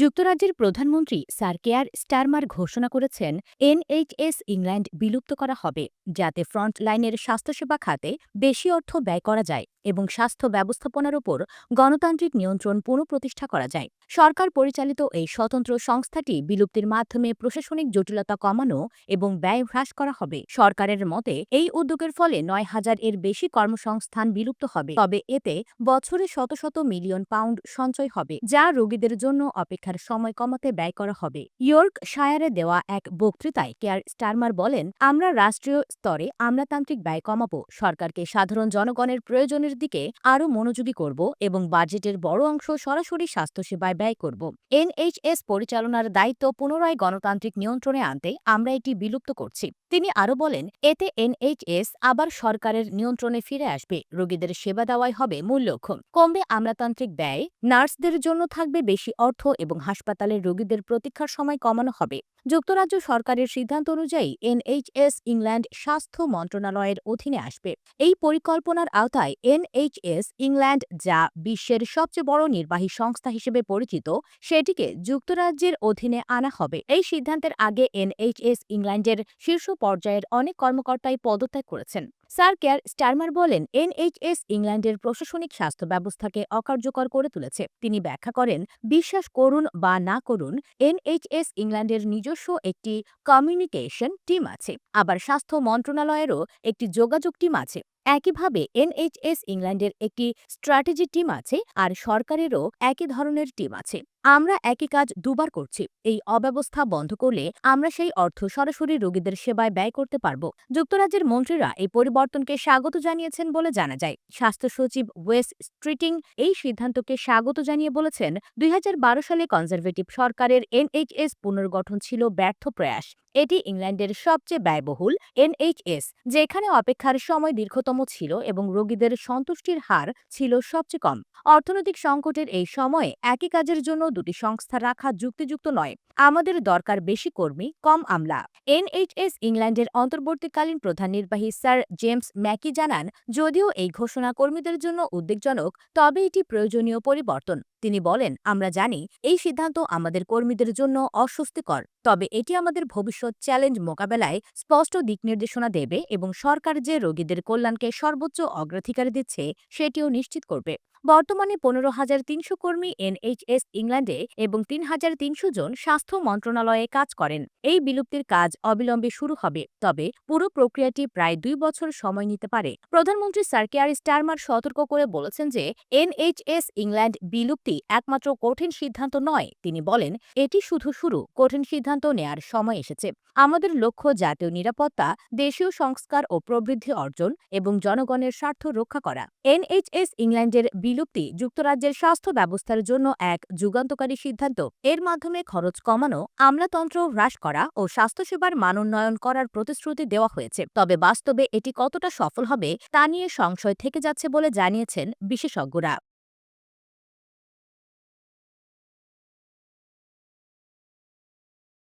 যুক্তরাজ্যের প্রধানমন্ত্রী sir Keir Starmer ঘোষণা করেছেন এনএইচএস ইংল্যান্ড বিলুপ্ত করা হবে, যাতে ফ্রন্টলাইনের স্বাস্থ্যসেবা খাতে বেশি অর্থ ব্যয় করা যায়। এবং স্বাস্থ্য ব্যবস্থাপনার উপর গণতান্ত্রিক নিয়ন্ত্রণ পুনঃপ্রতিষ্ঠা করা যায়। সরকার পরিচালিত এই স্বতন্ত্র সংস্থাটি বিলুপ্তির মাধ্যমে প্রশাসনিক জটিলতা কমানো এবং ব্যয় হ্রাস করা হবে। সরকারের মতে, এই উদ্যোগের ফলে নয় হাজার এর বেশি কর্মসংস্থান বিলুপ্ত হবে। তবে এতে বছরে শত শত মিলিয়ন পাউন্ড সঞ্চয় হবে, যা রোগীদের জন্য অপেক্ষার সময় কমাতে ব্যয় করা হবে। ইয়র্ক শায়ারে দেওয়া এক বক্তৃতায় কেয়ার স্টারমার বলেন, আমরা রাষ্ট্রীয় স্তরে আমলাতান্ত্রিক ব্যয় কমাবো। সরকারকে সাধারণ জনগণের প্রয়োজনের দিকে আরও মনোযোগী করব এবং বাজেটের বড় অংশ সরাসরি স্বাস্থ্যসেবায় ব্যয় করব। এনএইচএস পরিচালনার দায়িত্ব পুনরায় গণতান্ত্রিক নিয়ন্ত্রণে আনতে আমরা এটি বিলুপ্ত করছি। তিনি আরও বলেন, এতে এনএইচএস আবার সরকারের নিয়ন্ত্রণে ফিরে আসবে। রোগীদের সেবা দেওয়াই হবে মূল লক্ষ্য। কমবে আমলাতান্ত্রিক ব্যয়, নার্সদের জন্য থাকবে বেশি অর্থ এবং হাসপাতালের রোগীদের প্রতীক্ষার সময় কমানো হবে। যুক্তরাজ্য সরকারের সিদ্ধান্ত অনুযায়ী এনএইচএস ইংল্যান্ড স্বাস্থ্য মন্ত্রণালয়ের অধীনে আসবে। এই পরিকল্পনার আওতায় এনএইচএস ইংল্যান্ড, যা বিশ্বের সবচেয়ে বড় নির্বাহী সংস্থা হিসেবে পরিচিত, সেটিকে যুক্তরাজ্যের অধীনে আনা হবে। এই সিদ্ধান্তের আগে এনএইচএস ইংল্যান্ডের শীর্ষ পর্যায়ের অনেক কর্মকর্তাই পদত্যাগ করেছেন। স্যার কেয়ার স্টারমার বলেন, এনএইচএস ইংল্যান্ডের প্রশাসনিক স্বাস্থ্য ব্যবস্থাকে অকার্যকর করে তুলেছে। তিনি ব্যাখ্যা করেন, বিশ্বাস করুন বা না করুন, এনএইচএস ইংল্যান্ডের নিজস্ব একটি কমিউনিকেশন টিম আছে। আবার স্বাস্থ্য মন্ত্রণালয়েরও একটি যোগাযোগ টিম আছে। একইভাবে এনএইচএস ইংল্যান্ডের একটি স্ট্র্যাটেজি টিম আছে আর সরকারেরও একই ধরনের টিম আছে। আমরা একই কাজ দুবার করছি। এই অব্যবস্থা বন্ধ করলে আমরা সেই অর্থ সরাসরি রোগীদের সেবায় ব্যয় করতে পারব। যুক্তরাজ্যের মন্ত্রীরা এই পরিবর্তনকে স্বাগত জানিয়েছেন বলে জানা যায়। স্বাস্থ্য সচিব ওয়েস স্ট্রিটিং এই সিদ্ধান্তকে স্বাগত জানিয়ে বলেছেন, দুই হাজার বারো সালে কনজারভেটিভ সরকারের এনএইচএস পুনর্গঠন ছিল ব্যর্থ প্রয়াস। এটি ইংল্যান্ডের সবচেয়ে ব্যয়বহুল এনএইচএস, যেখানে অপেক্ষার সময় দীর্ঘতম ছিল এবং রোগীদের সন্তুষ্টির হার ছিল সবচেয়ে কম। অর্থনৈতিক সংকটের এই সময়ে একই কাজের জন্য দুটি সংস্থা রাখা যুক্তিযুক্ত নয়। আমাদের দরকার বেশি কর্মী, কম আমলা। এনএইচএস ইংল্যান্ডের অন্তর্বর্তীকালীন প্রধান নির্বাহী স্যার জেমস ম্যাকি জানান, যদিও এই ঘোষণা কর্মীদের জন্য উদ্বেগজনক, তবে এটি প্রয়োজনীয় পরিবর্তন। তিনি বলেন, আমরা জানি এই সিদ্ধান্ত আমাদের কর্মীদের জন্য অস্বস্তিকর, তবে এটি আমাদের ভবিষ্যৎ চ্যালেঞ্জ মোকাবেলায় স্পষ্ট দিক নির্দেশনা দেবে এবং সরকার যে রোগীদের কল্যাণকে সর্বোচ্চ অগ্রাধিকার দিচ্ছে, সেটিও নিশ্চিত করবে। বর্তমানে পনেরো হাজার তিনশো কর্মী এনএইচএস ইংল্যান্ডে এবং তিন হাজার তিনশো জন স্বাস্থ্য মন্ত্রণালয়ে কাজ করেন। এই বিলুপ্তির কাজ অবিলম্বে শুরু হবে, তবে পুরো প্রক্রিয়াটি প্রায় দুই বছর সময় নিতে পারে। প্রধানমন্ত্রী স্যার কেয়ার স্টারমার সতর্ক করে বলেছেন যে, এনএইচএস ইংল্যান্ড বিলুপ্তি একমাত্র কঠিন সিদ্ধান্ত নয়। তিনি বলেন, এটি শুধু শুরু, কঠিন সিদ্ধান্ত নেয়ার সময় এসেছে। আমাদের লক্ষ্য জাতীয় নিরাপত্তা, দেশীয় সংস্কার ও প্রবৃদ্ধি অর্জন এবং জনগণের স্বার্থ রক্ষা করা। এনএইচএস ইংল্যান্ডের বিলুপ্তি যুক্তরাজ্যের স্বাস্থ্য ব্যবস্থার জন্য এক যুগান্তকারী সিদ্ধান্ত। এর মাধ্যমে খরচ কমানো, আমলাতন্ত্র হ্রাস করা ও স্বাস্থ্যসেবার মানোন্নয়ন করার প্রতিশ্রুতি দেওয়া হয়েছে। তবে বাস্তবে এটি কতটা সফল হবে, তা নিয়ে সংশয় থেকে যাচ্ছে বলে জানিয়েছেন বিশেষজ্ঞরা।